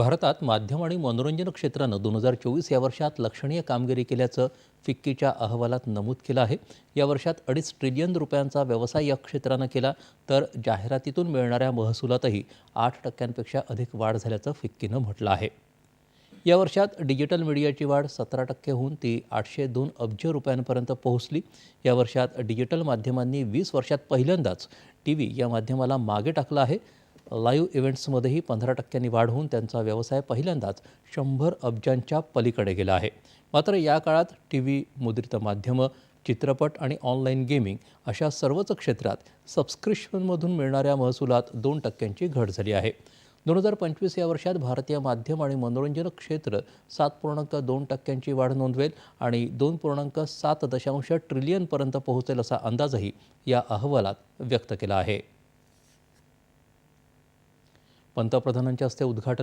भारतात माध्यम आणि मनोरंजन क्षेत्रानं दोन हजार चोवीस या वर्षात लक्षणीय कामगिरी केल्याचं फिक्कीच्या अहवालात नमूद केलं आहे. या वर्षात अडीच ट्रिलियन रुपयांचा व्यवसाय या क्षेत्रानं केला तर जाहिरातीतून मिळणाऱ्या महसुलातही आठ टक्क्यांपेक्षा अधिक वाढ झाल्याचं फिक्कीनं म्हटलं आहे. या वर्षात डिजिटल मीडियाची वाढ सतरा टक्केहून ती आठशे दोन अब्ज रुपयांपर्यंत पोहोचली. या वर्षात डिजिटल माध्यमांनी वीस वर्षात पहिल्यांदाच टी व्ही या माध्यमाला मागे टाकलं आहे. लाईव्ह इव्हेंट्समध्येही पंधरा टक्क्यांनी वाढ होऊन त्यांचा व्यवसाय पहिल्यांदाच शंभर अब्जांच्या पलीकडे गेला आहे. मात्र या काळात टी व्ही मुद्रित माध्यमं चित्रपट आणि ऑनलाईन गेमिंग अशा सर्वच क्षेत्रात सबस्क्रिप्शनमधून मिळणाऱ्या महसुलात दोन टक्क्यांची घट झाली आहे. दोन हजार पंचवीस या वर्षात भारतीय माध्यम आणि मनोरंजन क्षेत्र सात पूर्णांक दोन टक्क्यांची वाढ नोंदवेल आणि दोन पूर्णांक सात दशांश ट्रिलियनपर्यंत पोहोचेल असा अंदाजही या अहवालात व्यक्त केला आहे. पंतप्रधानांच्या हस्ते उद्घाटन